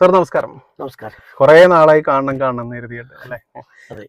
Sir നമസ്കാരം. നമസ്കാരം. കുറെ നാളായി കാണണം കാണണം എഴുതിയിട്ട് അല്ലെ.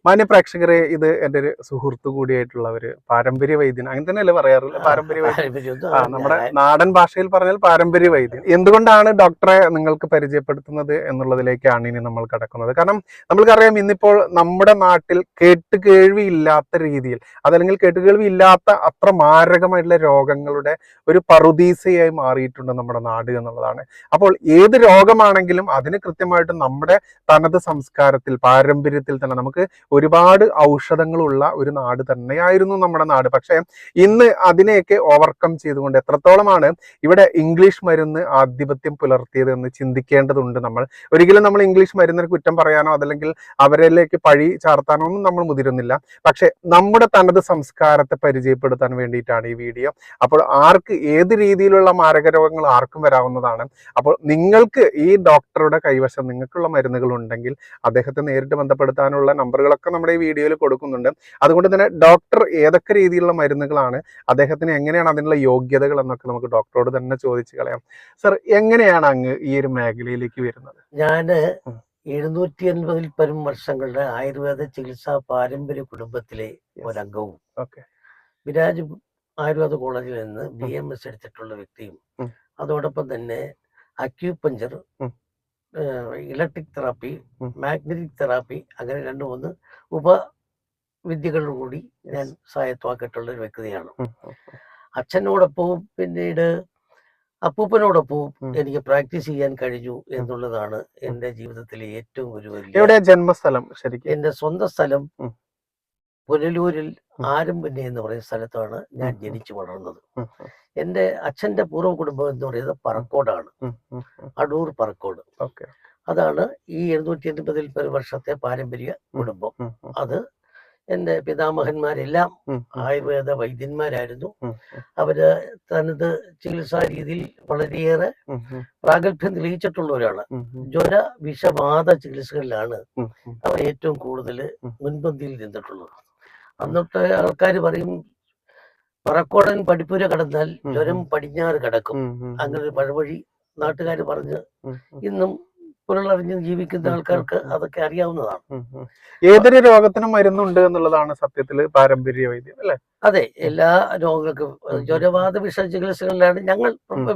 മാന്യ പ്രേക്ഷകരെ ഇത് എന്റെ ഒരു സുഹൃത്തു കൂടിയായിട്ടുള്ള ഒരു പാരമ്പര്യ വൈദ്യൻ അങ്ങനെ തന്നെയല്ലേ പറയാറില്ല പാരമ്പര്യ വൈദ്യൻ. ആ നമ്മുടെ നാടൻ ഭാഷയിൽ പറഞ്ഞാൽ പാരമ്പര്യ വൈദ്യൻ. എന്തുകൊണ്ടാണ് ഡോക്ടറെ നിങ്ങൾക്ക് പരിചയപ്പെടുത്തുന്നത് എന്നുള്ളതിലേക്കാണ് ഇനി നമ്മൾ കടക്കുന്നത്? കാരണം നമ്മൾക്കറിയാം ഇന്നിപ്പോൾ നമ്മുടെ നാട്ടിൽ കേട്ടുകേൾവി ഇല്ലാത്ത രീതിയിൽ അതല്ലെങ്കിൽ കേട്ടുകേൾവി ഇല്ലാത്ത അത്ര മാരകമായിട്ടുള്ള രോഗങ്ങളുടെ ഒരു പറുദീസയായി മാറിയിട്ടുണ്ട് നമ്മുടെ നാട് എന്നുള്ളതാണ്. അപ്പോൾ ഏത് രോഗമാണെങ്കിലും അതിന് കൃത്യമായിട്ട് നമ്മുടെ തനത് സംസ്കാരത്തിൽ പാരമ്പര്യത്തിൽ തന്നെ നമുക്ക് ഒരുപാട് ഔഷധങ്ങളുള്ള ഒരു നാട് തന്നെയായിരുന്നു നമ്മുടെ നാട്. പക്ഷേ ഇന്ന് അതിനെയൊക്കെ ഓവർകം ചെയ്തുകൊണ്ട് എത്രത്തോളമാണ് ഇവിടെ ഇംഗ്ലീഷ് മരുന്ന് ആധിപത്യം പുലർത്തിയത് എന്ന് ചിന്തിക്കേണ്ടതുണ്ട് നമ്മൾ. ഒരിക്കലും നമ്മൾ ഇംഗ്ലീഷ് മരുന്നിന് കുറ്റം പറയാനോ അതല്ലെങ്കിൽ അവരിലേക്ക് പഴി ചാർത്താനോ ഒന്നും നമ്മൾ മുതിരുന്നില്ല. പക്ഷേ നമ്മുടെ തനത് സംസ്കാരത്തെ പരിചയപ്പെടുത്താൻ വേണ്ടിയിട്ടാണ് ഈ വീഡിയോ. അപ്പോൾ ആർക്ക് ഏത് രീതിയിലുള്ള മാരക രോഗങ്ങൾ ആർക്കും വരാവുന്നതാണ്. അപ്പോൾ നിങ്ങൾക്ക് ഈ ഡോക്ടറുടെ കൈവശം നിങ്ങൾക്കുള്ള മരുന്നുകൾ ഉണ്ടെങ്കിൽ അദ്ദേഹത്തെ നേരിട്ട് ബന്ധപ്പെടുത്താനുള്ള നമ്പറുകളൊക്കെ നമ്മുടെ ഈ വീഡിയോയിൽ കൊടുക്കുന്നുണ്ട്. അതുകൊണ്ട് തന്നെ ഡോക്ടർ ഏതൊക്കെ രീതിയിലുള്ള മരുന്നുകളാണ് അദ്ദേഹത്തിന് എങ്ങനെയാണ് അതിനുള്ള യോഗ്യതകൾ എന്നൊക്കെ നമുക്ക് ഡോക്ടറോട് തന്നെ ചോദിച്ചു കളയാം. സർ എങ്ങനെയാണ് അങ്ങ് ഈ ഒരു മേഖലയിലേക്ക് വരുന്നത്? ഞാൻ ഉം. എഴുന്നൂറ്റി എൺപതിൽ പരം വർഷങ്ങളുടെ ആയുർവേദ ചികിത്സാ പാരമ്പര്യ കുടുംബത്തിലെ ഒരംഗവും. വിരാജ് ആയുർവേദ കോളേജിൽ നിന്ന് ബി എം എസ് എടുത്തിട്ടുള്ള വ്യക്തിയും അതോടൊപ്പം തന്നെ acupuncture. Electric therapy. Magnetic therapy അങ്ങനെ രണ്ട് മൂന്ന് ഉപ വിദ്യകളോടുകൂടി ഞാൻ സഹായത്വാക്കിയിട്ടുള്ള ഒരു വ്യക്തിയാണ് അച്ഛനോടൊപ്പവും പിന്നീട് അപ്പൂപ്പനോടൊപ്പവും. എനിക്ക് പ്രാക്ടീസ് ചെയ്യാൻ കഴിഞ്ഞു എന്നുള്ളതാണ് എന്റെ ജീവിതത്തിലെ ഏറ്റവും ഒരു വലിയ ജന്മസ്ഥലം ശരിക്കും എന്റെ സ്വന്തം സ്ഥലം. പുനലൂരിൽ. ആരംപന്നെ എന്ന് പറയുന്ന സ്ഥലത്താണ് ഞാൻ ജനിച്ചു വളർന്നത്. എന്റെ എന്റെ അച്ഛന്റെ പൂർവ കുടുംബം എന്ന് പറയുന്നത് പറക്കോടാണ്. അടൂർ പറക്കോട്. അതാണ് ഈ എഴുന്നൂറ്റി എൺപതിൽ പല വർഷത്തെ പാരമ്പര്യ കുടുംബം. അത് എന്റെ പിതാമഹന്മാരെല്ലാം ആയുർവേദ വൈദ്യന്മാരായിരുന്നു. അവർ തനത് ചികിത്സാ രീതിയിൽ വളരെയേറെ പ്രാഗൽഭ്യം തെളിയിച്ചിട്ടുള്ളവരാണ് ജ്വര വിഷബാധ ചികിത്സകളിലാണ്. അവർ ഏറ്റവും കൂടുതൽ മുൻപന്തിയിൽ നിന്നിട്ടുള്ളത്. അന്നത്തെ ആൾക്കാർ പറയും പറക്കോടൻ പഠിപ്പുര കടന്നാൽ ജ്വരം. പടിഞ്ഞാറ് കിടക്കും അങ്ങനെ ഒരു പഴവഴി നാട്ടുകാർ പറഞ്ഞ് ഇന്നും പുരളറിഞ്ഞ് ജീവിക്കുന്ന ആൾക്കാർക്ക്. അതൊക്കെ അറിയാവുന്നതാണ്. ഏതൊരു രോഗത്തിനും മരുന്നുണ്ട് എന്നുള്ളതാണ് സത്യത്തിൽ പാരമ്പര്യ വൈദ്യം അല്ലെ അതെ എല്ലാ രോഗങ്ങൾക്കും. ജ്വരവാദ വിഷ ചികിത്സകളിലാണ് ഞങ്ങൾ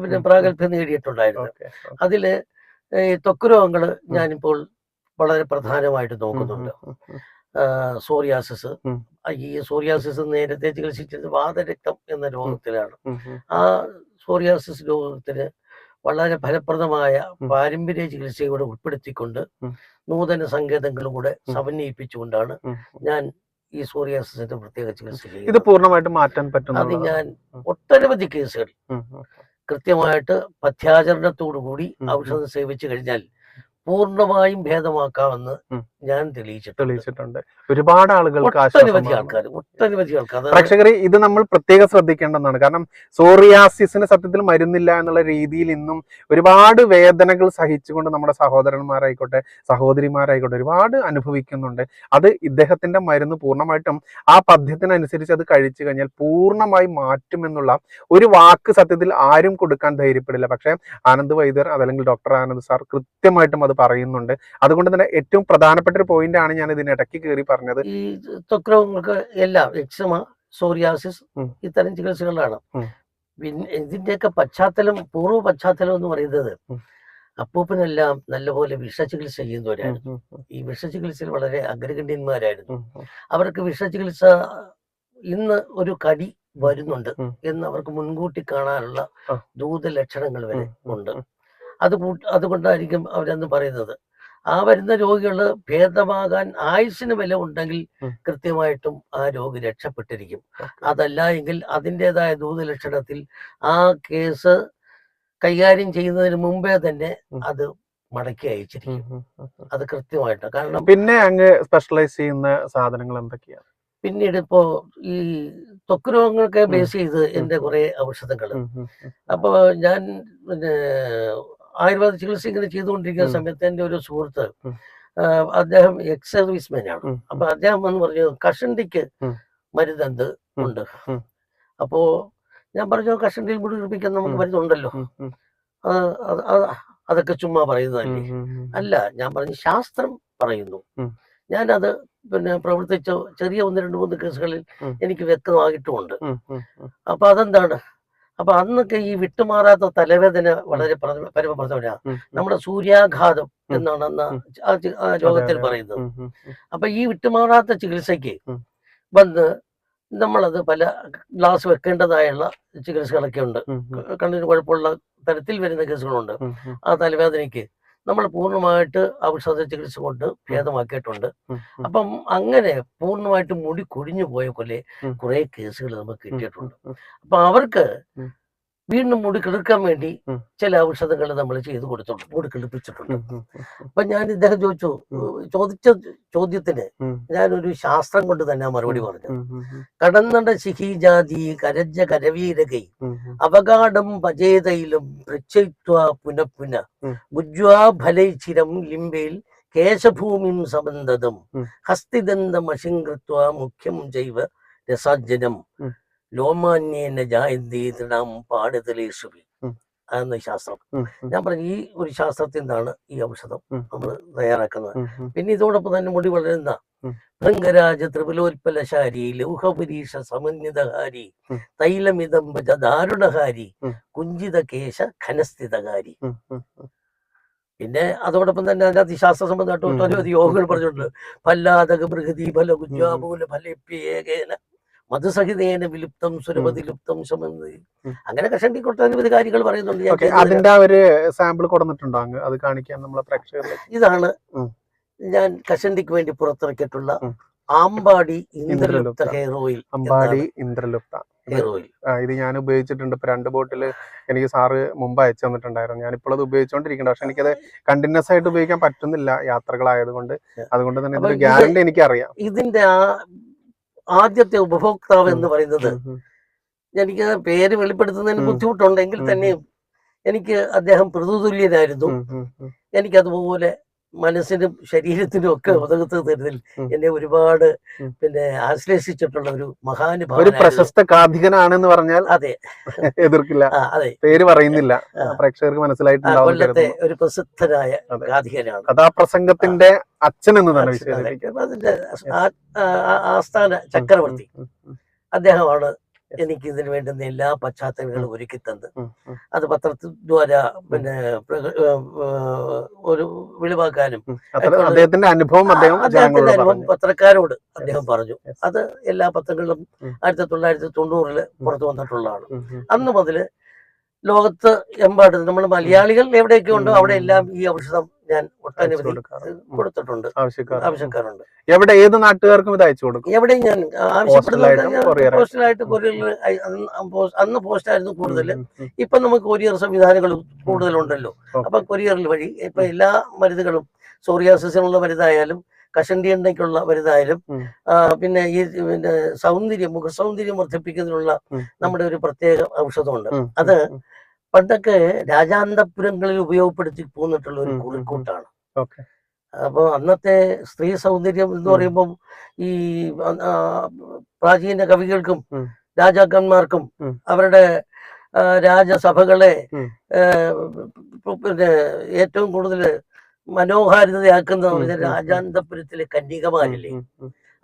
പിന്നെ പ്രാഗൽഭ്യം നേടിയിട്ടുണ്ടായിരുന്നത് അതിൽ ത്വക്ക് രോഗങ്ങൾ ഞാനിപ്പോൾ വളരെ പ്രധാനമായിട്ട് നോക്കുന്നുണ്ട് സോറിയാസിസ്. ഈ സോറിയാസിസ് നേരത്തെ ചികിത്സിച്ചത് വാതരക്തം എന്ന രോഗത്തിലാണ്. ആ സോറിയാസിസ് രോഗത്തിന് വളരെ ഫലപ്രദമായ പാരമ്പര്യ ചികിത്സയോടെ ഉൾപ്പെടുത്തിക്കൊണ്ട്. നൂതന സങ്കേതങ്ങളും കൂടെ സമന്വയിപ്പിച്ചുകൊണ്ടാണ് ഞാൻ ഈ സോറിയാസിന്റെ പ്രത്യേക ചികിത്സ ഇത് പൂർണമായിട്ട് മാറ്റാൻ പറ്റും അത് ഞാൻ ഒട്ടനവധി കേസുകൾ കൃത്യമായിട്ട് പഥ്യാചരണത്തോടു കൂടി. ഔഷധം സേവിച്ചു കഴിഞ്ഞാൽ പൂർണമായും ഭേദമാക്കാമെന്ന് ഞാൻ തെളിയിച്ചിട്ടുണ്ട്. തെളിയിച്ചിട്ടുണ്ട്. ഒരുപാട് ആളുകൾക്ക് ഒട്ടനവധി ആൾക്കാർ ഒട്ടനവധി ആൾക്കാർ പ്രേക്ഷകരെ ഇത് നമ്മൾ പ്രത്യേകം ശ്രദ്ധിക്കേണ്ടതാണ്. കാരണം സോറിയാസിസിന് സത്യത്തിൽ മരുന്നില്ല എന്നുള്ള രീതിയിൽ ഇന്നും ഒരുപാട് വേദനകൾ സഹിച്ചുകൊണ്ട് നമ്മുടെ സഹോദരന്മാരായിക്കോട്ടെ സഹോദരിമാരായിക്കോട്ടെ ഒരുപാട് അനുഭവിക്കുന്നുണ്ട്. അത് ഇദ്ദേഹത്തിന്റെ മരുന്ന് പൂർണമായിട്ടും ആ പദ്യത്തിനനുസരിച്ച് അത് കഴിച്ചു കഴിഞ്ഞാൽ പൂർണമായി മാറ്റുമെന്നുള്ള ഒരു വാക്ക് സത്യത്തിൽ ആരും കൊടുക്കാൻ ധൈര്യപ്പെടില്ല. പക്ഷേ ആനന്ദ് വൈദ്യർ അതല്ലെങ്കിൽ ഡോക്ടർ ആനന്ദ് സാർ കൃത്യമായിട്ടും അത് പറയുന്നുണ്ട്. അതുകൊണ്ട് തന്നെ ഏറ്റവും പ്രധാനപ്പെട്ട ഒരു പോയിന്റ് ആണ് ഞാൻ ഇതിനിടയ്ക്ക് കയറി പറഞ്ഞത്. ഈ ത്വക്രോഗങ്ങൾക്ക് എല്ലാം എക്സമ സോറിയാസിസ്. ഇത്തരം ചികിത്സകളാണ്. പിന്നെ ഇതിന്റെയൊക്കെ പശ്ചാത്തലം പൂർവ പശ്ചാത്തലം എന്ന് പറയുന്നത് അപ്പൂപ്പനെല്ലാം നല്ലപോലെ വിഷചികിത്സ ചെയ്യുന്നവരായിരുന്നു ഈ വിഷചികിത്സയിൽ വളരെ അഗ്രഗണ്യന്മാരായിരുന്നു. അവർക്ക് വിഷചികിത്സ ഇന്ന് ഒരു കടി വരുന്നുണ്ട് എന്ന് അവർക്ക് മുൻകൂട്ടി കാണാനുള്ള ദൂത ലക്ഷണങ്ങൾ വരെ ഉണ്ട്. അത് അതുകൊണ്ടായിരിക്കും അവരെന്ന് പറയുന്നത്. ആ വരുന്ന രോഗികൾ ഭേദമാകാൻ ആയുസിന് വില ഉണ്ടെങ്കിൽ കൃത്യമായിട്ടും ആ രോഗി രക്ഷപ്പെട്ടിരിക്കും. അതല്ല എങ്കിൽ അതിന്റെതായ ദൂതലക്ഷണത്തിൽ ആ കേസ് കൈകാര്യം ചെയ്യുന്നതിന് മുമ്പേ തന്നെ അത് മടക്കി അയച്ചിരിക്കും. അത് കൃത്യമായിട്ട് കാരണം പിന്നെ അങ്ങ് സ്പെഷ്യലൈസ് ചെയ്യുന്ന സാധനങ്ങൾ എന്തൊക്കെയാണ്? പിന്നീട് ഇപ്പോ ഈ ത്വക്ക് രോഗങ്ങളൊക്കെ ബേസ് ചെയ്ത് എന്റെ കുറെ ഔഷധങ്ങൾ. ഉം, ഉം, ഉം. അപ്പൊ ഞാൻ പിന്നെ ആയുർവേദ ചികിത്സ ഇങ്ങനെ ചെയ്തുകൊണ്ടിരിക്കുന്ന. സമയത്ത് എന്റെ ഒരു സുഹൃത്ത് അദ്ദേഹം എക്സ് സർവീസ്മാൻ ആണ് അപ്പൊ അദ്ദേഹം വന്ന് പറഞ്ഞു കഷണ്ടിക്ക്. മരുന്നെന്ത് ഉണ്ട്. അപ്പോ ഞാൻ പറഞ്ഞു കഷണ്ടിയിൽ മുടി കുറിപ്പിക്കാൻ നമുക്ക്. മരുന്നുണ്ടല്ലോ അതൊക്കെ ചുമ്മാ പറയുന്നതല്ലേ. അല്ല ഞാൻ പറഞ്ഞു ശാസ്ത്രം പറയുന്നു. ഞാനത് പിന്നെ പ്രവർത്തിച്ച ചെറിയ ഒന്ന് രണ്ട് മൂന്ന് കേസുകളിൽ എനിക്ക് വ്യക്തമായിട്ടുമുണ്ട് ഉം. അപ്പൊ അതെന്താണ് അപ്പൊ അന്നൊക്കെ ഈ വിട്ടുമാറാത്ത തലവേദന വളരെ പരമപ്രദമാണ് പരമപ്രധാന. നമ്മുടെ സൂര്യാഘാതം എന്നാണ് അന്ന് ലോകത്തിൽ പറയുന്നത്. അപ്പൊ ഈ വിട്ടുമാറാത്ത ചികിത്സയ്ക്ക്. വന്ന് നമ്മളത് പല ഗ്ലാസ് വെക്കേണ്ടതായുള്ള ചികിത്സകളൊക്കെ ഉണ്ട്. കണ്ണിന് കുഴപ്പമുള്ള തരത്തിൽ വരുന്ന കേസുകളുണ്ട്. ആ തലവേദനയ്ക്ക് നമ്മൾ പൂർണമായിട്ട് ഔഷധ ചികിത്സ കൊണ്ട് ഭേദമാക്കിയിട്ടുണ്ട്. അപ്പം അങ്ങനെ പൂർണമായിട്ട് മുടി കൊഴിഞ്ഞു പോയ പോലെ കുറെ കേസുകൾ നമുക്ക് കിട്ടിയിട്ടുണ്ട്. അപ്പൊ അവർക്ക്. വീണ്ടും മുടി കിളിർക്കാൻ വേണ്ടി ചില ഔഷധങ്ങൾ നമ്മൾ ചെയ്തു കൊടുത്തിട്ടുണ്ട് മുടി കിളിപ്പിച്ചിട്ടുണ്ട് ഉം, ഉം, ഉം, അപ്പൊ ഞാൻ ഇദ്ദേഹം ചോദിച്ചു ചോദിച്ച ചോദ്യത്തിന്. ഞാനൊരു ശാസ്ത്രം കൊണ്ട് തന്നെ മറുപടി പറഞ്ഞു കടന്നട ശിഹി ജാതി കടന്നട ശിഖിജാതി കരജ കരവീരകൈ അപകാടം. അവഗാഢം പചേതയിലും പൃച്ഛയിത്വ പുനഃപുന ഉം. ഫലൈച്ചിരം ലിംബയിൽ കേശഭൂമിം സമന്തതം. ഹസ്തിദന്തമശിങ്കൃത്വ മുഖ്യം ജൈവ രസാജനം. ലോമാന്യേന ജായന്തി തൃണാം എന്ന. ശാസ്ത്രം? ഞാൻ പറഞ്ഞു ഈ ഒരു ശാസ്ത്രത്തിൽ നിന്നാണ് ഈ ഔഷധം നമ്മൾ തയ്യാറാക്കുന്നത്. പിന്നെ ഇതോടൊപ്പം തന്നെ മുടി വളരുന്ന. ഭൃംഗരാജ ത്രിപുലോത്പലശാരി ലൗഹപുരീഷ സമന്വിതഹാരി തൈലമിതംബജ ദാരുണഹാരി കുഞ്ചിത കേശ ഘനസ്ഥിതകാരി. ഉം. പിന്നെ അതോടൊപ്പം തന്നെ അതിനകത്ത് ശാസ്ത്ര സംബന്ധമായിട്ട് ഒട്ടനവധി യോഗങ്ങൾ പറഞ്ഞിട്ടുണ്ട്. ഫല്ലാതക ബൃഹതി ഫല കുഞ്ചാമൂല ഫലേപ്യേകേന മധുസഹിതേന വിലുപ്തം സുരപതി ലുപ്തം ശമന്തി ഉം. അങ്ങനെ കഷണ്ടി ഒട്ടനവധി കാര്യങ്ങൾ പറയുന്നുണ്ട് അതിന്റെ ഒരു സാമ്പിൾ കൊടുത്തിട്ടുണ്ടോ അത് കാണിക്കാൻ നമ്മളെ പ്രേക്ഷകർ ഇതാണ് ഞാൻ കഷണ്ടിക്ക് വേണ്ടി പുറത്തിറക്കിയിട്ടുള്ള Ambadi ഇന്ദ്രലുപ്ത. Hair oil Ambadi Indralupta. ഇത് ഞാൻ ഉപയോഗിച്ചിട്ടുണ്ട്. ഇപ്പൊ രണ്ട് ബോട്ടിൽ എനിക്ക് സാറ് മുമ്പ് അയച്ചു തന്നിട്ടുണ്ടായിരുന്നു. ഞാനിപ്പോൾ അത് ഉപയോഗിച്ചുകൊണ്ടിരിക്കുന്നുണ്ട് പക്ഷെ എനിക്കത് കണ്ടിന്യൂസ് ആയിട്ട് ഉപയോഗിക്കാൻ പറ്റുന്നില്ല യാത്രകളായതുകൊണ്ട്. അതുകൊണ്ട് തന്നെ ഗ്യാരണ്ടി എനിക്കറിയാം. ഇതിന്റെ ആ ആദ്യത്തെ ഉപഭോക്താവ് എന്ന് പറയുന്നത് എനിക്ക് പേര് വെളിപ്പെടുത്തുന്നതിന്. ബുദ്ധിമുട്ടുണ്ടെങ്കിൽ. തന്നെയും എനിക്ക് അദ്ദേഹം പ്രതിതുല്യനായിരുന്നു ഉം, മനസ്സിനും ശരീരത്തിനും ഒക്കെ. ഉതകത്ത് തരുന്നതിൽ എന്നെ ഒരുപാട് പിന്നെ ആശ്ലേഷിച്ചിട്ടുള്ള ഒരു ഒരു മഹാനുഭാവനായിരുന്നു പ്രശസ്ത കാഥികനാണെന്ന് പറഞ്ഞാൽ അതെ. എതിർക്കില്ല. അതെ. പേര് പറയുന്നില്ല. പ്രേക്ഷകർക്ക് മനസ്സിലായിട്ടുണ്ട് കൊല്ലത്തെ ഒരു പ്രസിദ്ധനായ കാഥികനാണ് കഥാപ്രസംഗത്തിന്റെ അച്ഛൻ എന്ന് തന്നെ അതിന്റെ ആസ്ഥാന ചക്രവർത്തി. അദ്ദേഹമാണ്. എനിക്ക് ഇതിന് വേണ്ടുന്ന എല്ലാ പശ്ചാത്തലങ്ങളും ഒരുക്കി ഉം, അത് പത്രത്തിൽ ദ്വാര പിന്നെ ഒരു വെളിവാക്കാനും അദ്ദേഹത്തിന്റെ അനുഭവം അദ്ദേഹത്തിന്റെ അനുഭവം പത്രക്കാരോട് അദ്ദേഹം പറഞ്ഞു. അത് എല്ലാ പത്രങ്ങളിലും. ആയിരത്തി തൊള്ളായിരത്തി തൊണ്ണൂറിൽ പുറത്തു വന്നിട്ടുള്ളതാണ്. അന്ന് മുതൽ ലോകത്ത് എമ്പാട് നമ്മൾ മലയാളികൾ എവിടെയൊക്കെ ഉണ്ടോ അവിടെ എല്ലാം ഈ ഔഷധം ഞാൻ ഒട്ടനവധി കൊടുത്തിട്ടുണ്ട്. ആവശ്യക്കാരുണ്ട്. എവിടെ ഏത് നാട്ടുകാർക്കും ഇത് അയച്ചു കൊടുക്കും. എവിടെ ഞാൻ ആയിട്ടും. പോസ്റ്റലായിട്ട് കൊറിയറിൽ അന്ന് പോസ്റ്റ് ആയിരുന്നു കൂടുതൽ. ഇപ്പൊ നമുക്ക് കൊറിയർ സംവിധാനങ്ങൾ കൂടുതലുണ്ടല്ലോ. അപ്പൊ കൊറിയർ വഴി ഇപ്പൊ എല്ലാ മരുന്നുകളും സോറിയാസിസിനുള്ള മരുന്നായാലും കഷണ്ടി എണ്ണയ്ക്കുള്ള മരുന്നായാലും പിന്നെ ഈ പിന്നെ സൗന്ദര്യം മുഖ സൗന്ദര്യം വർദ്ധിപ്പിക്കുന്നതിനുള്ള നമ്മുടെ ഒരു പ്രത്യേക ഔഷധമുണ്ട് അത് പണ്ടൊക്കെ രാജാന്തപുരങ്ങളിൽ ഉപയോഗപ്പെടുത്തി പോന്നിട്ടുള്ള ഒരു കുളിക്കൂട്ടാണ്. അപ്പോൾ അന്നത്തെ സ്ത്രീ സൗന്ദര്യം എന്ന്. പറയുമ്പം ഈ പ്രാചീന കവികൾക്കും. രാജാക്കന്മാർക്കും അവരുടെ രാജസഭകളെ പിന്നെ ഏറ്റവും കൂടുതൽ മനോഹാരിതയാക്കുന്ന. രാജാന്തപുരത്തിലെ കന്യകമാരില്ലേ?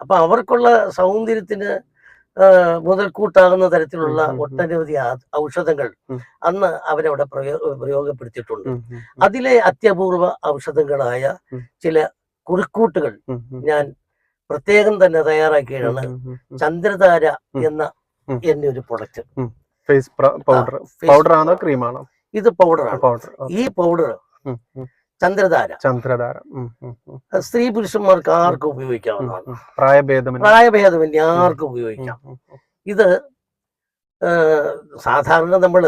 അപ്പൊ അവർക്കുള്ള സൗന്ദര്യത്തിന് മുതൽക്കൂട്ടാകുന്ന തരത്തിലുള്ള. ഒട്ടനവധി ഔഷധങ്ങൾ അന്ന് അവരവിടെ പ്രയോ- പ്രയോഗപ്പെടുത്തിയിട്ടുണ്ട്. അതിലെ അത്യപൂർവ ഔഷധങ്ങളായ ചില കുറിക്കൂട്ടുകൾ ഞാൻ പ്രത്യേകം തന്നെ തയ്യാറാക്കിയാണ്. ചന്ദ്രധാര എന്ന. എന്റെ ഒരു പ്രൊഡക്റ്റ്. Face powder. പൗഡർ ആണോ ക്രീമാണോ? ഇത് പൗഡറാണ്. പൗഡർ ഈ പൗഡർ ചന്ദ്രധാര. ചന്ദ്രധാര. സ്ത്രീ പുരുഷന്മാർക്ക് ആർക്കും ഉപയോഗിക്കാവുന്നതാണ്. പ്രായഭേദമന്യേ. പ്രായഭേദമന്യേ ആർക്കും ഉപയോഗിക്കാം. ഇത് സാധാരണ നമ്മൾ.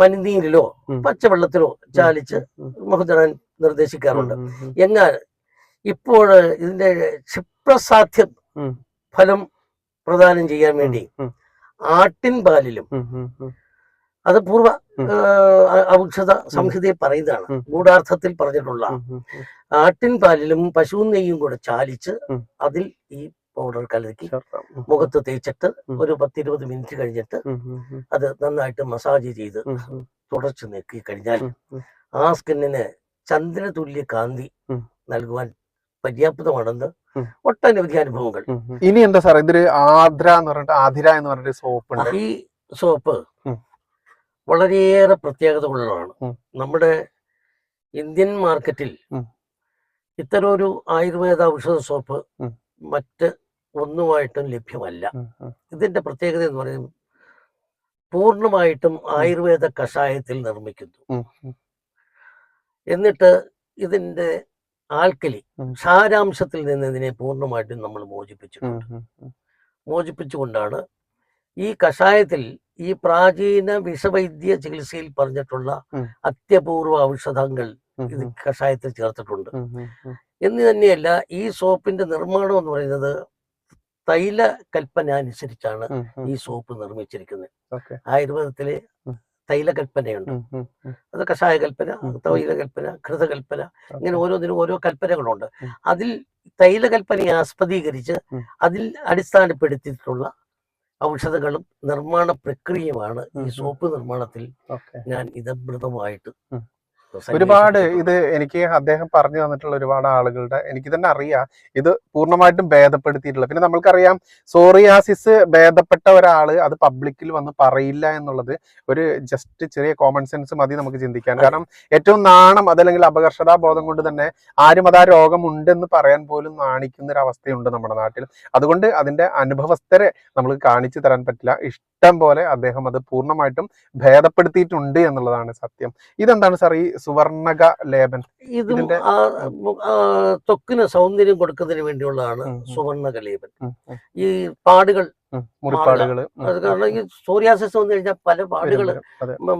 പനിനീരിലോ പച്ചവെള്ളത്തിലോ ചാലിച്ച് മുഖത്തിടാൻ നിർദ്ദേശിക്കാറുണ്ട്. എന്നാൽ ഇപ്പോൾ ഇതിന്റെ ക്ഷിപ്രസാധ്യം ഫലം പ്രദാനം ചെയ്യാൻ വേണ്ടി ആട്ടിൻ പാലിലും അത് പൂർവ ഔഷധ സംഹിതയിൽ പറയുന്നതാണ്. ഗൂഢാർത്ഥത്തിൽ പറഞ്ഞിട്ടുള്ള. ആട്ടിൻ പാലിലും പശു നെയ്യും കൂടെ ചാലിച്ച് അതിൽ ഈ പൗഡർ കലക്കി മുഖത്ത് തേച്ചിട്ട്. ഒരു പത്തിരുപത് മിനിറ്റ് കഴിഞ്ഞിട്ട് അത് നന്നായിട്ട് മസാജ് ചെയ്ത് തുടച്ചു നീക്കി കഴിഞ്ഞാൽ. ആ സ്കിന്നിന് ചന്ദ്രതുല്യ കാന്തി. നൽകുവാൻ പര്യാപ്തമാണെന്ന്. ഒട്ടനവധി അനുഭവങ്ങൾ. ഇനി എന്താ സാർ ഇതൊരു ആദ്ര എന്ന് പറഞ്ഞിട്ട് ആതിര എന്ന് പറഞ്ഞിട്ട് സോപ്പ് ഉണ്ട് ഈ സോപ്പ്. വളരെയേറെ പ്രത്യേകതകളുള്ളതാണ്. നമ്മുടെ ഇന്ത്യൻ മാർക്കറ്റിൽ. ഇത്തരം ഒരു ആയുർവേദ ഔഷധ സോപ്പ് മറ്റ് ഒന്നുമായിട്ടും ലഭ്യമല്ല. ഇതിന്റെ പ്രത്യേകത എന്ന് പറയുന്നത് പൂർണമായിട്ടും ആയുർവേദ കഷായത്തിൽ നിർമ്മിക്കുന്നു. എന്നിട്ട് ഇതിന്റെ ആൽക്കലി സാരാംശത്തിൽ ക്ഷാരാംശത്തിൽ നിന്ന് ഇതിനെ പൂർണമായിട്ടും നമ്മൾ മോചിപ്പിച്ചിട്ടുണ്ട്. മോചിപ്പിച്ചുകൊണ്ടാണ് ഈ കഷായത്തിൽ ഈ പ്രാചീന വിഷവൈദ്യ ചികിത്സയിൽ പറഞ്ഞിട്ടുള്ള അത്യപൂർവ ഔഷധങ്ങൾ ഇത് കഷായത്തിൽ ചേർത്തിട്ടുണ്ട്. എന്ന് തന്നെയല്ല ഈ സോപ്പിന്റെ നിർമ്മാണം എന്ന് പറയുന്നത് തൈല കൽപ്പന അനുസരിച്ചാണ്. ഈ സോപ്പ് നിർമ്മിച്ചിരിക്കുന്നത് ആയുർവേദത്തിലെ തൈല തൈലകൽപ്പനയുണ്ട്. അത് കഷായ കൽപ്പന തൈല ഘൃതകൽപ്പന ഇങ്ങനെ ഓരോന്നിനും ഓരോ കൽപ്പനകളുണ്ട്. അതിൽ തൈലകൽപ്പനയെ ആസ്പദീകരിച്ച്. അതിൽ അടിസ്ഥാനപ്പെടുത്തിയിട്ടുള്ള ഔഷധങ്ങളും നിർമ്മാണ പ്രക്രിയയുമാണ് ഈ. സോപ്പ് നിർമ്മാണത്തിൽ ഞാൻ ഇതമൃതമായിട്ട്. ഒരുപാട് ഇത് എനിക്ക് അദ്ദേഹം പറഞ്ഞു തന്നിട്ടുള്ള ഒരുപാട് ആളുകളുടെ എനിക്ക് തന്നെ അറിയാം. ഇത് പൂർണമായിട്ടും ഭേദപ്പെടുത്തിയിട്ടുള്ള പിന്നെ നമ്മൾക്കറിയാം സോറിയാസിസ് ഭേദപ്പെട്ട ഒരാൾ അത് പബ്ലിക്കിൽ വന്ന് പറയില്ല എന്നുള്ളത് ഒരു ജസ്റ്റ് ചെറിയ കോമൺ സെൻസ് മതി നമുക്ക് ചിന്തിക്കാൻ. കാരണം ഏറ്റവും നാണം അതല്ലെങ്കിൽ അപകർഷതാ ബോധം കൊണ്ട് തന്നെ ആരും അത് ആ രോഗമുണ്ടെന്ന് പറയാൻ പോലും നാണിക്കുന്ന ഒരു അവസ്ഥയുണ്ട് നമ്മുടെ നാട്ടിൽ. അതുകൊണ്ട് അതിന്റെ അനുഭവസ്ഥരെ നമ്മൾ കാണിച്ചു തരാൻ പറ്റില്ല. ഇഷ്ടം പോലെ അദ്ദേഹം അത് പൂർണമായിട്ടും ഭേദപ്പെടുത്തിയിട്ടുണ്ട് എന്നുള്ളതാണ് സത്യം. ഇതെന്താണ് സാർ ഈ സുവർണക ലേപൻ ഇതിന്റെ- ത്വക്കിന് സൗന്ദര്യം കൊടുക്കുന്നതിന് വേണ്ടിയുള്ളതാണ് സുവർണക ഉം, ഈ പാടുകൾ ഉം. മുറിപ്പാടുകൾ. അത് കാരണം ഈ സോറിയാസിസ് വന്നു കഴിഞ്ഞാൽ പല പാടുകൾ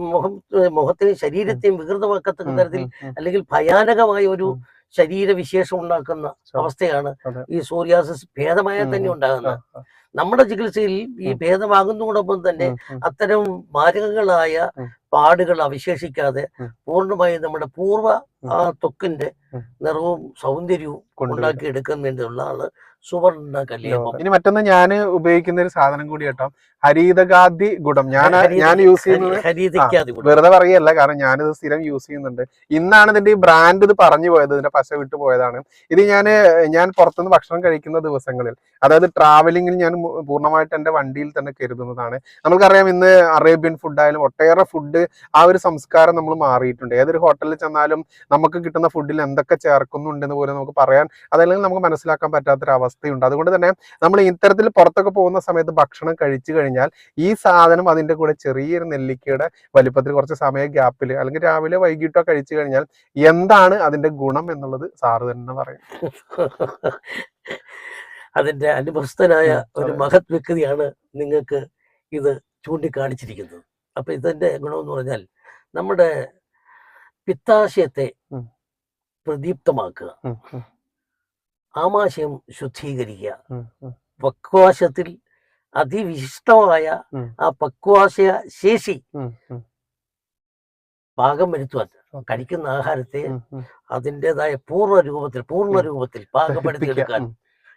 മുഖം മുഖത്തെയും ശരീരത്തെയും വികൃതമാക്കത്തക്ക തരത്തിൽ. അല്ലെങ്കിൽ ഭയാനകമായ ഒരു. ശരീരവിശേഷം ഉണ്ടാക്കുന്ന അവസ്ഥയാണ് ഈ സോറിയാസിസ് ഭേദമായാൽ തന്നെ ഉണ്ടാകുന്നത് നമ്മുടെ ചികിത്സയിൽ ഈ. ഭേദമാകുന്നതോടൊപ്പം തന്നെ. അത്തരം മാരകങ്ങളായ പാടുകൾ അവശേഷിക്കാതെ. പൂർണമായും നമ്മുടെ പൂർവ ആ ത്വക്കിന്റെ. നിറവും സൗന്ദര്യവും ഉണ്ടാക്കിയെടുക്കുന്നതിനുള്ള ആൾ ഇനി മറ്റൊന്ന് ഞാൻ ഉപയോഗിക്കുന്ന ഒരു സാധനം കൂടി കേട്ടോ. ഹരിതഗാദി ഗുണം ഞാൻ ഞാൻ യൂസ് ചെയ്യുന്നത് വെറുതെ പറയല്ല. കാരണം ഞാനിത് സ്ഥിരം യൂസ് ചെയ്യുന്നുണ്ട്. ഇന്നാണ് ഇതിന്റെ ഈ ബ്രാൻഡ് ഇത് പറഞ്ഞു പോയത്. ഇതിന്റെ പശ വിട്ടു പോയതാണ്. ഇത് ഞാൻ ഞാൻ പുറത്തുനിന്ന് ഭക്ഷണം കഴിക്കുന്ന ദിവസങ്ങളിൽ അതായത് ട്രാവലിംഗിൽ ഞാൻ പൂർണമായിട്ട് എന്റെ വണ്ടിയിൽ തന്നെ കരുതുന്നതാണ്. നമുക്കറിയാം ഇന്ന് അറേബ്യൻ ഫുഡ് ആയാലും ഒട്ടേറെ ഫുഡ് ആ ഒരു സംസ്കാരം നമ്മൾ മാറിയിട്ടുണ്ട്. ഏതൊരു ഹോട്ടലിൽ ചെന്നാലും നമുക്ക് കിട്ടുന്ന ഫുഡിൽ എന്തൊക്കെ ചേർക്കുന്നുണ്ടെന്ന് പോലും നമുക്ക് പറയാൻ അതല്ലെങ്കിൽ നമുക്ക് മനസ്സിലാക്കാൻ പറ്റാത്തൊരു അവസ്ഥയുണ്ട്. അതുകൊണ്ട് തന്നെ നമ്മൾ ഇത്തരത്തിൽ പുറത്തൊക്കെ പോകുന്ന സമയത്ത് ഭക്ഷണം കഴിച്ചു കഴിഞ്ഞാൽ ഈ സാധനം അതിന്റെ കൂടെ ചെറിയൊരു നെല്ലിക്കയുടെ വലിപ്പത്തിൽ കുറച്ച് സമയ ഗ്യാപ്പിൽ അല്ലെങ്കിൽ രാവിലെ വൈകിട്ടോ കഴിച്ചു കഴിഞ്ഞാൽ എന്താണ് അതിന്റെ ഗുണം എന്നുള്ളത് സാറ് തന്നെ പറയും. അതിന്റെ അനുഭവസ്ഥനായ ഒരു. മഹത് വ്യക്തിയാണ് നിങ്ങൾക്ക് ഇത് ചൂണ്ടിക്കാണിച്ചിരിക്കുന്നത്. അപ്പൊ ഇതിന്റെ ഗുണമെന്ന് പറഞ്ഞാൽ നമ്മുടെ പിത്താശയത്തെ പ്രദീപ്തമാക്കുക. ആമാശയം ശുദ്ധീകരിക്കുക. പക്വാശത്തിൽ അതിവിശിഷ്ടമായ ആ പക്വാശയ ശേഷി പാകം വരുത്തുവാൻ കഴിക്കുന്ന ആഹാരത്തെ. അതിന്റെതായ പൂർണ രൂപത്തിൽ പൂർണ രൂപത്തിൽ.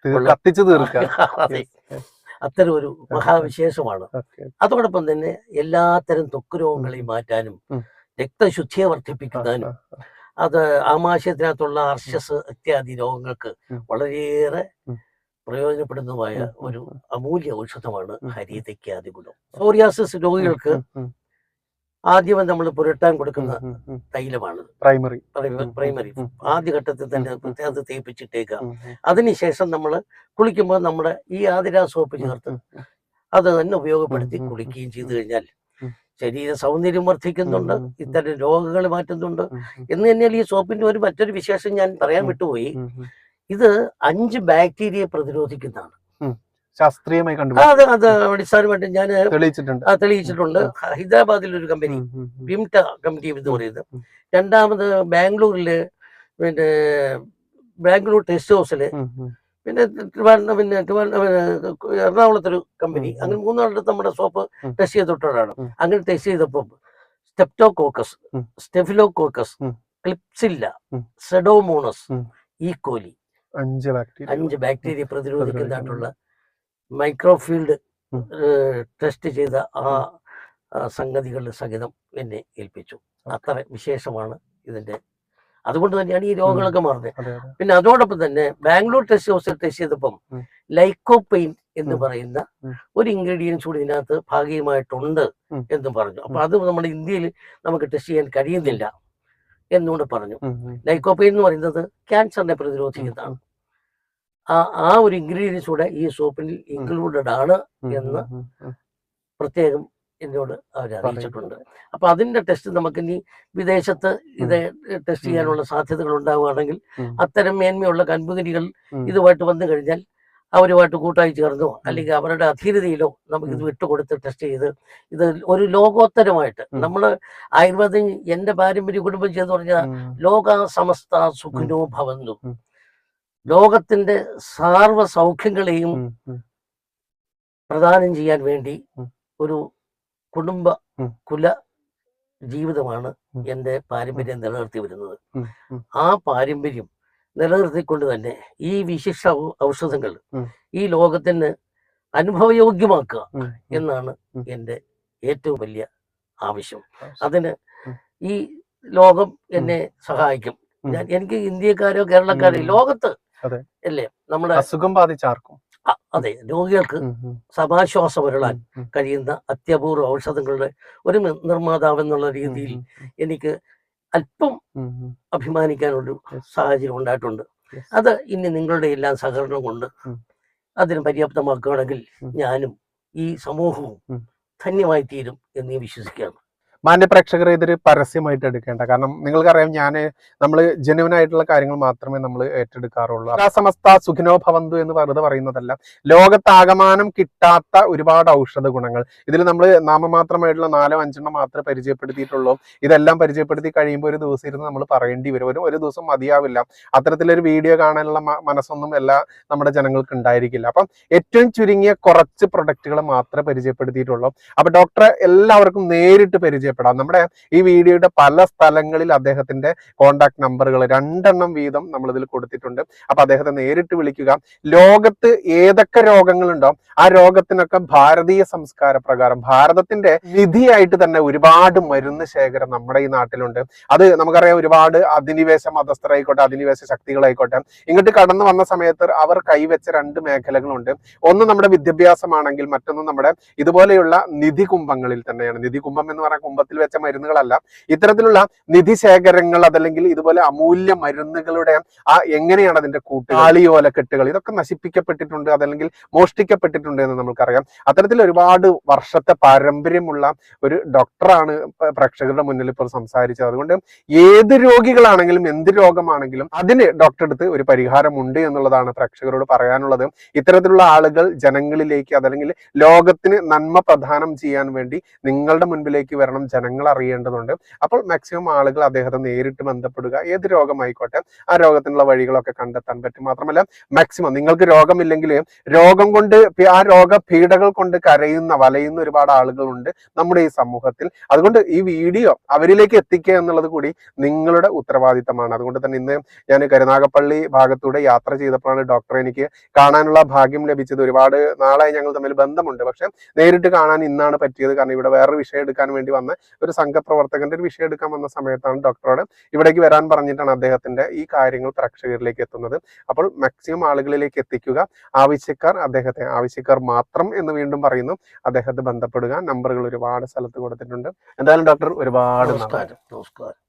തീർ- കത്തിച്ച് അതെ. അത്തരം ഒരു മഹാവിശേഷമാണ്. അതോടൊപ്പം തന്നെ എല്ലാത്തരം തൊക്ക് രോഗങ്ങളെയും മാറ്റാനും. രക്തശുദ്ധിയെ വർദ്ധിപ്പിക്കാനും അത് ആമാശയത്തിനകത്തുള്ള അർശസ് ഇത്യാദി രോഗങ്ങൾക്ക്. വളരെയേറെ. പ്രയോജനപ്പെടുന്നതുമായ ഒരു അമൂല്യ ഔഷധമാണ്. ഹരിതയ്ക്കാദി ഗുണം സോറിയാസിസ് രോഗികൾക്ക് ആദ്യമേ നമ്മൾ പുരട്ടാൻ കൊടുക്കുന്ന തൈലമാണ് പ്രൈമറി പ്രൈമറി. ആദ്യഘട്ടത്തിൽ തന്നെ. അത് തേപ്പിച്ചിട്ടേക്കാം അതിനുശേഷം നമ്മൾ കുളിക്കുമ്പോൾ നമ്മുടെ ഈ ആതിര സോപ്പ് ചേർത്ത് അത് തന്നെ ഉപയോഗപ്പെടുത്തി കുളിക്കുകയും ചെയ്തു കഴിഞ്ഞാൽ. ശരീര സൗന്ദര്യം വർദ്ധിക്കുന്നുണ്ട്. ഇത്തരം രോഗങ്ങൾ മാറ്റുന്നുണ്ട്. എന്ന് തന്നെയാണ് ഈ സോപ്പിന്റെ ഒരു മറ്റൊരു വിശേഷം ഞാൻ പറയാൻ. വിട്ടുപോയി. ഇത് അഞ്ച് ബാക്ടീരിയയെ പ്രതിരോധിക്കുന്നതാണ്. ശാസ്ത്രീയമായി കണ്ടു അത് അത് അടിസ്ഥാനമായിട്ട് ഞാൻ തെളിയിച്ചിട്ടുണ്ട്. തെളിയിച്ചിട്ടുണ്ട്. ഹൈദരാബാദിൽ ഒരു കമ്പനി. വിംട കമ്പനി എന്ന് പറയുന്നത്. രണ്ടാമത് ബാംഗ്ലൂരിൽ പിന്നെ ബാംഗ്ലൂർ ടെസ്റ്റ് ഹൗസിൽ. പിന്നെ ട്രിവാൻഡ്രം പിന്നെ ട്രിവാൻഡ്രം എറണാകുളത്തൊരു കമ്പനി. അങ്ങനെ മൂന്നാളിടത്ത് നമ്മുടെ സോപ്പ് ടെസ്റ്റ് ചെയ്തിട്ടുള്ളതാണ് അങ്ങനെ ടെസ്റ്റ് ചെയ്തപ്പോൾ streptococcus coccus staphylococcus coccus klebsiella. Pseudomonas. E coli അഞ്ച് ബാക്ടീരിയ അഞ്ച് ബാക്ടീരിയ പ്രതിരോധിക്കുന്നതായിട്ടുള്ള മൈക്രോഫീൽഡ് ടെസ്റ്റ് ചെയ്ത ആ സംഗതികളുടെ സഹിതം എന്നെ ഏൽപ്പിച്ചു. അത്ര വിശേഷമാണ് ഇതിന്റെ അതുകൊണ്ട് തന്നെയാണ് ഈ രോഗങ്ങളൊക്കെ മാറുന്നത്. പിന്നെ അതോടൊപ്പം തന്നെ ബാംഗ്ലൂർ ടെസ്റ്റ് ഹൗസിൽ ടെസ്റ്റ് ചെയ്തപ്പം. ലൈക്കോപെയിൻ എന്ന് പറയുന്ന ഒരു ഇൻഗ്രീഡിയൻസ് കൂടി ഇതിനകത്ത് ഭാഗികമായിട്ടുണ്ട് എന്നും പറഞ്ഞു. അപ്പൊ അത് നമ്മുടെ ഇന്ത്യയിൽ നമുക്ക് ടെസ്റ്റ് ചെയ്യാൻ കഴിയുന്നില്ല എന്നുകൊണ്ട് പറഞ്ഞു. ലൈക്കോപെയിൻ എന്ന് പറയുന്നത് ക്യാൻസറിനെ പ്രതിരോധിക്കുന്നതാണ്. ആ ആ ഒരു ഇൻഗ്രീഡിയൻസ് കൂടെ ഈ സോപ്പിൽ ഇൻക്ലൂഡഡ് ആണ് എന്ന് പ്രത്യേകം എന്നോട് അവർ അറിയിച്ചിട്ടുണ്ട്. അപ്പൊ അതിന്റെ ടെസ്റ്റ് നമുക്ക് ഇനി വിദേശത്ത് ഇത് ടെസ്റ്റ് ചെയ്യാനുള്ള സാധ്യതകൾ ഉണ്ടാവുകയാണെങ്കിൽ അത്തരം മേന്മയുള്ള ഉം. ഇതുമായിട്ട് വന്നു കഴിഞ്ഞാൽ അവരുമായിട്ട് കൂട്ടായി ചേർന്നോ അല്ലെങ്കിൽ അവരുടെ അധീനതയിലോ നമുക്ക് ഇത് വിട്ടുകൊടുത്ത് ടെസ്റ്റ് ചെയ്ത് ഇത് ഒരു ലോകോത്തരമായിട്ട്. നമ്മൾ ആയുർവേദം എന്റെ പാരമ്പര്യ കുടുംബം ചെയ്തു പറഞ്ഞാൽ ലോക സമസ്ത സുഖനോ ഭവന്തു. ലോകത്തിന്റെ സാർവ സൗഖ്യങ്ങളെയും പ്രദാനം ചെയ്യാൻ വേണ്ടി ഒരു കുടുംബ. കുല ജീവിതമാണ് എന്റെ എന്റെ പാരമ്പര്യം നിലനിർത്തി വരുന്നത്. ആ പാരമ്പര്യം നിലനിർത്തിക്കൊണ്ട് തന്നെ ഈ വിശിഷ്ട ഔഷധങ്ങൾ ഈ ലോകത്തിന് അനുഭവയോഗ്യമാക്കുക. എന്നാണ് എന്റെ എന്റെ ഏറ്റവും വലിയ ആവശ്യം. അതിന് ഈ ലോകം എന്നെ സഹായിക്കും. ഞാൻ എനിക്ക് ഇന്ത്യക്കാരോ കേരളക്കാരോ. ലോകത്ത്. അല്ലേ? നമ്മുടെ അസുഖം ബാധിച്ചാർക്കും അതെ രോഗികൾക്ക് സമാശ്വാസം വരളാൻ കഴിയുന്ന അത്യപൂർവ ഔഷധങ്ങളുടെ ഒരു നിർമ്മാതാവ് എന്നുള്ള രീതിയിൽ എനിക്ക് അല്പം. അഭിമാനിക്കാനൊരു സാഹചര്യം ഉണ്ടായിട്ടുണ്ട്. അത് ഇനി നിങ്ങളുടെ എല്ലാം സഹകരണം കൊണ്ട് അതിന് പര്യാപ്തമാക്കുകയാണെങ്കിൽ ഞാനും ഈ സമൂഹവും. ധന്യമായി തീരും എന്ന് വിശ്വസിക്കുകയാണ്. മാന്യ പ്രേക്ഷകർ ഇതൊരു പരസ്യമായിട്ട് എടുക്കേണ്ട. കാരണം നിങ്ങൾക്കറിയാം ഞാൻ നമ്മൾ ജനുവനായിട്ടുള്ള കാര്യങ്ങൾ മാത്രമേ നമ്മൾ ഏറ്റെടുക്കാറുള്ളൂ. ആ സമസ്ത സുഖിനോ ഭവന്തു എന്ന് വെറുതെ പറയുന്നതല്ല. ലോകത്താകമാനം കിട്ടാത്ത ഒരുപാട് ഔഷധ ഗുണങ്ങൾ. ഇതിൽ നമ്മൾ നാമമാത്രമായിട്ടുള്ള നാലോ അഞ്ചെണ്ണം മാത്രമേ പരിചയപ്പെടുത്തിയിട്ടുള്ളൂ. ഇതെല്ലാം പരിചയപ്പെടുത്തി കഴിയുമ്പോൾ ഒരു ദിവസം ഇരുന്ന് നമ്മൾ പറയേണ്ടി വരും. ഒരു ഒരു ദിവസം മതിയാവില്ല. അത്തരത്തിലൊരു വീഡിയോ കാണാനുള്ള മനസ്സൊന്നും എല്ലാ നമ്മുടെ ജനങ്ങൾക്ക് ഉണ്ടായിരിക്കില്ല. അപ്പം ഏറ്റവും ചുരുങ്ങിയ കുറച്ച് പ്രൊഡക്റ്റുകൾ മാത്രമേ പരിചയപ്പെടുത്തിയിട്ടുള്ളൂ. അപ്പൊ ഡോക്ടറെ എല്ലാവർക്കും നേരിട്ട് പരിചയപ്പെടാം. നമ്മുടെ ഈ വീഡിയോയുടെ പല സ്ഥലങ്ങളിൽ അദ്ദേഹത്തിന്റെ കോണ്ടാക്ട് നമ്പറുകൾ രണ്ടെണ്ണം വീതം നമ്മൾ ഇതിൽ കൊടുത്തിട്ടുണ്ട്. അപ്പൊ അദ്ദേഹത്തെ നേരിട്ട് വിളിക്കുക. ലോകത്ത് ഏതൊക്കെ രോഗങ്ങളുണ്ടോ ആ രോഗത്തിനൊക്കെ ഭാരതീയ സംസ്കാര പ്രകാരം ഭാരതത്തിന്റെ വിധിയായിട്ട് തന്നെ ഒരുപാട് മരുന്ന് ശേഖരം നമ്മുടെ ഈ നാട്ടിലുണ്ട്. അത് നമുക്കറിയാം ഒരുപാട് അധിനിവേശ മതസ്ഥരായിക്കോട്ടെ അധിനിവേശ ശക്തികളായിക്കോട്ടെ ഇങ്ങോട്ട് കടന്നു വന്ന സമയത്ത് അവർ കൈവച്ച രണ്ട് മേഖലകളുണ്ട്. ഒന്ന് നമ്മുടെ വിദ്യാഭ്യാസമാണെങ്കിൽ മറ്റൊന്ന് നമ്മുടെ ഇതുപോലെയുള്ള നിധി കുംഭങ്ങളിൽ തന്നെയാണ്. നിധി കുംഭം എന്ന് പറഞ്ഞ കുംഭത്തിൽ വെച്ച മരുന്നുകളല്ല. ഇത്തരത്തിലുള്ള നിധി ശേഖരങ്ങൾ അതല്ലെങ്കിൽ ഇതുപോലെ അമൂല്യ മരുന്നുകളുടെ ആ എങ്ങനെയാണ് അതിന്റെ കൂട്ട് ആളിയോലക്കെട്ടുകൾ ഇതൊക്കെ നശിപ്പിക്കപ്പെട്ടിട്ടുണ്ട് അതല്ലെങ്കിൽ മോഷ്ടിക്കപ്പെട്ടിട്ടുണ്ട് എന്ന് നമുക്കറിയാം അത്തരത്തിൽ ഒരുപാട് വർഷത്തെ പാരമ്പര്യമുള്ള ഒരു ഡോക്ടറാണ് പ്രേക്ഷകരുടെ മുന്നിൽ ഇപ്പോൾ സംസാരിച്ചത്. അതുകൊണ്ട് ഏത് രോഗികളാണെങ്കിലും എന്ത് രോഗമാണെങ്കിലും അതിന് ഡോക്ടർ അടുത്ത് ഒരു പരിഹാരമുണ്ട് എന്നുള്ളതാണ് പ്രേക്ഷകരോട് പറയാനുള്ളത്. ഇത്തരത്തിലുള്ള ആളുകൾ ജനങ്ങളിലേക്ക് അതല്ലെങ്കിൽ ലോകത്തിന് നന്മ പ്രദാനം ചെയ്യാൻ വേണ്ടി നിങ്ങളുടെ മുൻപിലേക്ക് വരണം. ജനങ്ങൾ അറിയേണ്ടതുണ്ട് അപ്പോൾ മാക്സിമം ആളുകൾ അദ്ദേഹത്തെ നേരിട്ട് ബന്ധപ്പെടുക. ഏത് രോഗമായിക്കോട്ടെ ആ രോഗത്തിനുള്ള വഴികളൊക്കെ കണ്ടെത്താൻ പറ്റും. മാത്രമല്ല മാക്സിമം നിങ്ങൾക്ക് രോഗമില്ലെങ്കിൽ രോഗം കൊണ്ട് ആ രോഗ പീഡകൾ കൊണ്ട് കരയുന്ന വലയുന്ന ഒരുപാട് ആളുകളുണ്ട് നമ്മുടെ ഈ സമൂഹത്തിൽ. അതുകൊണ്ട് ഈ വീഡിയോ അവരിലേക്ക് എത്തിക്കുക എന്നുള്ളത് കൂടി നിങ്ങളുടെ ഉത്തരവാദിത്തമാണ്. അതുകൊണ്ട് തന്നെ ഇന്ന് ഞാൻ കരുനാഗപ്പള്ളി ഭാഗത്തൂടെ യാത്ര ചെയ്തപ്പോഴാണ് ഡോക്ടറെ എനിക്ക് കാണാനുള്ള ഭാഗ്യം ലഭിച്ചത്. ഒരുപാട് നാളായി ഞങ്ങൾ തമ്മിൽ ബന്ധമുണ്ട്. പക്ഷെ നേരിട്ട് കാണാൻ ഇന്നാണ് പറ്റിയത്. കാരണം ഇവിടെ വേറൊരു വിഷയം എടുക്കാൻ വേണ്ടി വന്ന ഒരു സംഘപ്രവർത്തകന്റെ ഒരു വിഷയം എടുക്കാൻ വന്ന സമയത്താണ് ഡോക്ടറോട് ഇവിടേക്ക് വരാൻ പറഞ്ഞിട്ടാണ് അദ്ദേഹത്തിന്റെ ഈ കാര്യങ്ങൾ പ്രേക്ഷകരിലേക്ക് എത്തുന്നത്. അപ്പോൾ മാക്സിമം ആളുകളിലേക്ക് എത്തിക്കുക. ആവശ്യക്കാർ അദ്ദേഹത്തെ ആവശ്യക്കാർ മാത്രം എന്ന് വീണ്ടും പറയുന്നു. അദ്ദേഹത്തെ ബന്ധപ്പെടുക. നമ്പറുകൾ ഒരുപാട് സ്ഥലത്ത് കൊടുത്തിട്ടുണ്ട്. എന്തായാലും ഡോക്ടർ ഒരുപാട് നമസ്കാരം. നമസ്കാരം.